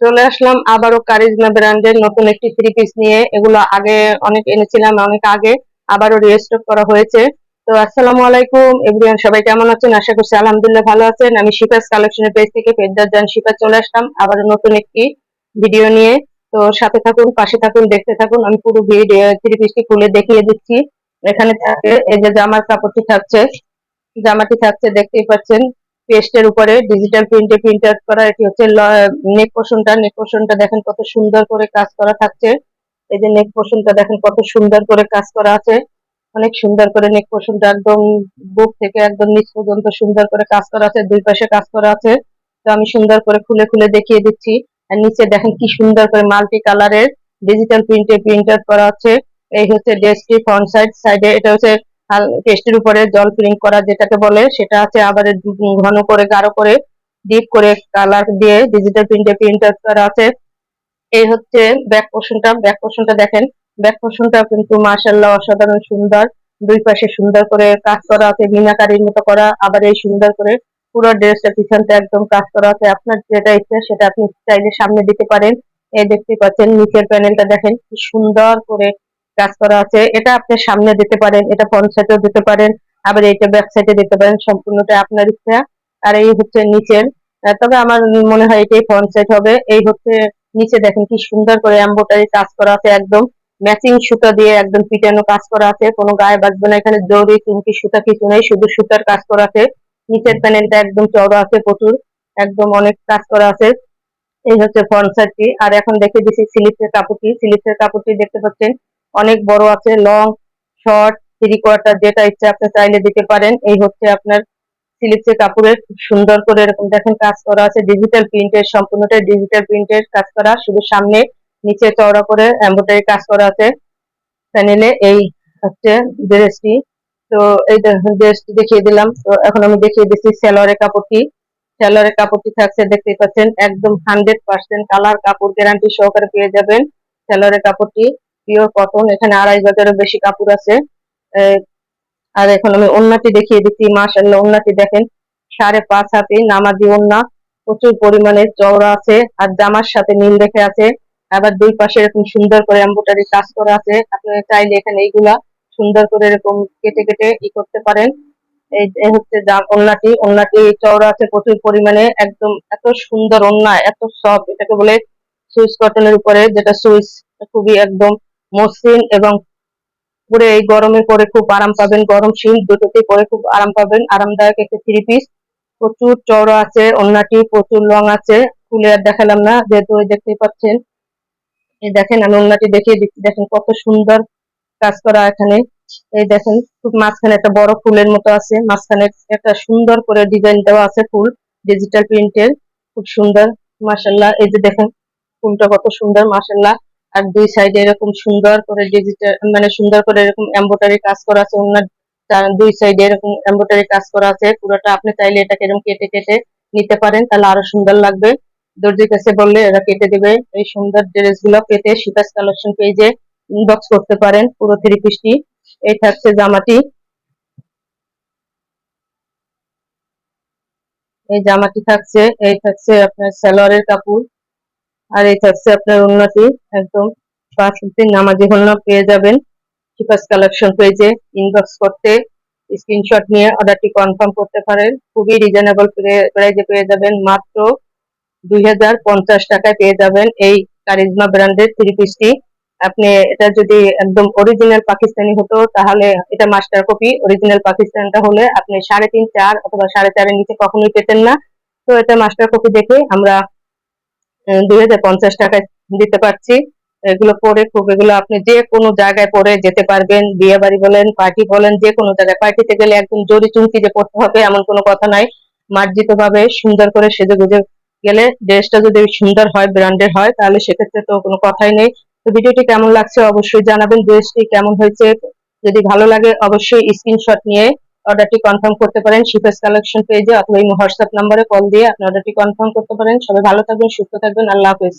চলে আসলাম আবারও কারিজমা ব্র্যান্ডের নতুন একটি থ্রি পিস নিয়ে। এগুলো আগে অনেক এনেছিলাম, অনেক আগে আবারও রিস্টক করা হয়েছে। তো আসসালামু আলাইকুম, এভরিওয়ান সবাই কেমন আছেন? আশা করছি আলহামদুলিল্লাহ ভালো আছেন। আমি শিফাস কালেকশনের পেজ থেকে ফেরদার জান শিফাস চলে আসলাম আবারও নতুন একটি ভিডিও নিয়ে। তো সাথে থাকুন, পাশে থাকুন, দেখতে থাকুন। আমি পুরো ভিডিও থ্রি পিসটি খুলে দেখিয়ে দিচ্ছি। এখানে থাকে, এই যে জামার কাপড়টি থাকছে, জামাটি থাকছে, দেখতেই পাচ্ছেন। পেস্টের উপরে ডিজিটাল প্রিন্টে প্রিন্ট আউট করা, এটি হচ্ছে নেক পোর্শনটা নেক পোর্শনটা দেখেন কত সুন্দর করে কাজ করা থাকছে। এই যে নেক পোর্শনটা দেখেন কত সুন্দর করে কাজ করা আছে। অনেক সুন্দর করে নেক পোর্শনটা একদম বুক থেকে একদম নিচ পর্যন্ত সুন্দর করে কাজ করা আছে, দুই পাশে কাজ করা আছে। তো আমি সুন্দর করে খুলে খুলে দেখিয়ে দিচ্ছি। আর নিচে দেখেন কি সুন্দর করে মাল্টি কালারের ডিজিটাল প্রিন্টে প্রিন্ট আউট করা আছে। এই হচ্ছে ড্রেসটি ফ্রন্ট সাইড সাইডে এটা হচ্ছে পেস্টের উপরে জল প্রিন্ট করা যেটাকে বলে, সেটা আছে আবার ঘন করে, গাঢ় করে ডিপ করে কালার দিয়ে ডিজিটাল প্রিন্টে প্রিন্ট করা আছে। এই হচ্ছে ব্যাক পোর্শনটা ব্যাক পোর্শনটা দেখেন। ব্যাক পোর্শনটা কিন্তু মাশাল্লাহ অসাধারণ সুন্দর। দুই পাশে সুন্দর করে কাজ করা আছে, মিনাকারির মতো করা, আবার এই সুন্দর করে পুরো ড্রেসটা পিছনটা একদম কাজ করা আছে। আপনার যেটা ইচ্ছে সেটা আপনি চাইলে সামনে দিতে পারেন। এই দেখতে পাচ্ছেন, নিচের প্যানেলটা দেখেন, কি সুন্দর করে কাজ করা আছে। এটা আপনি সামনে দিতে পারেন, এটা ফ্রন্ট দিতে পারেন, আবার এটা ব্যাক দিতে পারেন, সম্পূর্ণটা আপনার ইচ্ছা। আর এই হচ্ছে নিচের। তবে আমার মনে হয় এটাই ফ্রন্ট হবে। এই হচ্ছে নিচে দেখেন কি সুন্দর করে এম্বোটারি কাজ করা আছে একদম। ম্যাচিং সুতা দিয়ে একদম পিটানো কাজ করা আছে। কোনো গায়ে বাজবে না, এখানে জরি চুমকি, সুতা কিছু নেই, শুধু সুতার কাজ করা আছে। নিচের প্যানেলটা একদম চওড়া আছে প্রচুর, একদম অনেক কাজ করা আছে। এই হচ্ছে ফ্রন্ট সাইডটি আর এখন দেখে দিচ্ছি স্লিপের কাপড়টি। স্লিপের কাপড়টি দেখতে পাচ্ছেন অনেক বড় আছে লং শর্ট থ্রি কোয়ার্টার যেটা ইচ্ছে আপনি চাইলে দিতে পারেন। এই হচ্ছে আপনার সিলিপসে কাপড়ের, খুব সুন্দর করে এরকম দেখেন কাজ করা আছে। ডিজিটাল প্রিন্টের সম্পূর্ণটাই ডিজিটাল প্রিন্টের কাজ করা, শুধু সামনে, নিচে চওড়া করে এম্ব্রয়ডারি কাজ করা আছে। প্যানেলে এই হচ্ছে ড্রেসটি তো এই ড্রেসটি দেখিয়ে দিলাম। তো এখন আমি দেখিয়ে দিচ্ছি সেলোয়ারের কাপড়টি। সেলোয়ারের কাপড়টি থাকছে, দেখতেই পাচ্ছেন, একদম হান্ড্রেড পার্সেন্ট কালার কাপড় গ্যারান্টি সহকারে পেয়ে যাবেন সেলোয়ারের কাপড়টি। পিওর কটন এখানে আড়াই গজেরও বেশি কাপড় আছে। আর এখন আমি ওন্নাটি দেখিয়ে দিচ্ছি মাশাল্লাহ ওন্নাটি দেখেন, সাড়ে পাঁচ হাতে নামাজি ওন্না, প্রচুর পরিমাণে চওড়া আছে, আর জামার সাথে মিল রেখে আছে, আবার দুই পাশে এরকম সুন্দর করে এম্বোটারি কাজ করা আছে আপনি চাইলে এখানে এইগুলা সুন্দর করে এরকম কেটে কেটে ই করতে পারেন। এই হচ্ছে ওন্নাটি ওন্নাটি চওড়া আছে, প্রচুর পরিমাণে, একদম এত সুন্দর ওন্না, এত সফট, এটাকে বলে সুইচ কটনের উপরে, যেটা সুইচ খুবই একদম মসৃণ এবং পরে এই গরমে পরে খুব আরাম পাবেন। গরম শীত দুটোতেই পরে খুব আরাম পাবেন। আরামদায়ক একটা থ্রি পিস প্রচুর চড়া আছে অন্যটি প্রচুর লং আছে। খুলে আর দেখালাম না, যেহেতু দেখতেই পাচ্ছেন। এই দেখেন, আমি অন্যটি দেখিয়ে দিচ্ছি। দেখেন কত সুন্দর কাজ করা এখানে। এই দেখেন, খুব মাঝখানে একটা বড় ফুলের মতো আছে। মাঝখানে একটা সুন্দর করে ডিজাইন দেওয়া আছে ফুল ডিজিটাল প্রিন্টের খুব সুন্দর মাসাল্লাহ এই যে দেখেন, ফুলটা কত সুন্দর মাসাল্লাহ আর দুই সাইডে এরকম সুন্দর করে ডিজিটাল মানে সুন্দর করে এরকম এম্বোটারি কাজ করা আছে, অন্য দুই সাইডে এরকম এম্বোটারি কাজ করা আছে, পুরোটা আপনি চাইলে এটাকে এরকম কেটে কেটে নিতে পারেন, তাহলে আরও সুন্দর লাগবে। দর্জির কাছে বললে এরা কেটে দেবে, এই সুন্দর ড্রেসগুলো কেটে শিপাস কালেকশন পেজে ইনবক্স করতে পারেন, পুরো থ্রি পিসটি এই থাকছে জামাটি। এই জামাটি থাকছে, এই থাকছে আপনার সালোয়ারের কাপড়। আর এই থাকছে আপনার উন্নতি, একদম। দিন নামাজি হন্য পেয়ে যাবেন। চিপাস কালেকশন পেজে ইনবক্স করতে স্ক্রিনশট নিয়ে অর্ডারটি কনফার্ম করতে পারেন। খুবই রিজনেবল প্রাইজে পেয়ে যাবেন। মাত্র দুই টাকায় পেয়ে যাবেন এই কারিজমা ব্র্যান্ডের থ্রি পিসটি আপনি এটা যদি একদম অরিজিনাল পাকিস্তানি হতো, তাহলে এটা মাস্টার কপি অরিজিনাল পাকিস্তানটা হলে আপনি সাড়ে তিন, চার অথবা সাড়ে চারের নিচে কখনোই পেতেন না। তো এটা মাস্টার কপি দেখে আমরা দুই হাজার পঞ্চাশ টাকায় দিতে পারছি। এগুলো পরে খুব এগুলো আপনি যে কোনো জায়গায় পরে যেতে পারবেন। বিয়ে বাড়ি বলেন, পার্টি বলেন, যে কোনো জায়গায়। পার্টিতে গেলে একদম জরি চুমকি যে পড়তে হবে, এমন কোনো কথা নাই। মার্জিত ভাবে সুন্দর করে সেজে গুজে গেলে ড্রেসটা যদি সুন্দর হয় ব্র্যান্ডের হয়, তাহলে সেক্ষেত্রে তো কোনো কথাই নেই। তো ভিডিওটি কেমন লাগছে অবশ্যই জানাবেন। ড্রেসটি কেমন হয়েছে, যদি ভালো লাগে অবশ্যই স্ক্রিনশট নিয়ে অর্ডারটি কনফার্ম করতে পারেন শিফেস কালেকশন পেজে অথবা এই হোয়াটসঅ্যাপ নাম্বারে কল দিয়ে আপনি অর্ডারটি কনফার্ম করতে পারেন। সবাই ভালো থাকবেন, সুস্থ থাকবেন, আল্লাহ হাফেজ।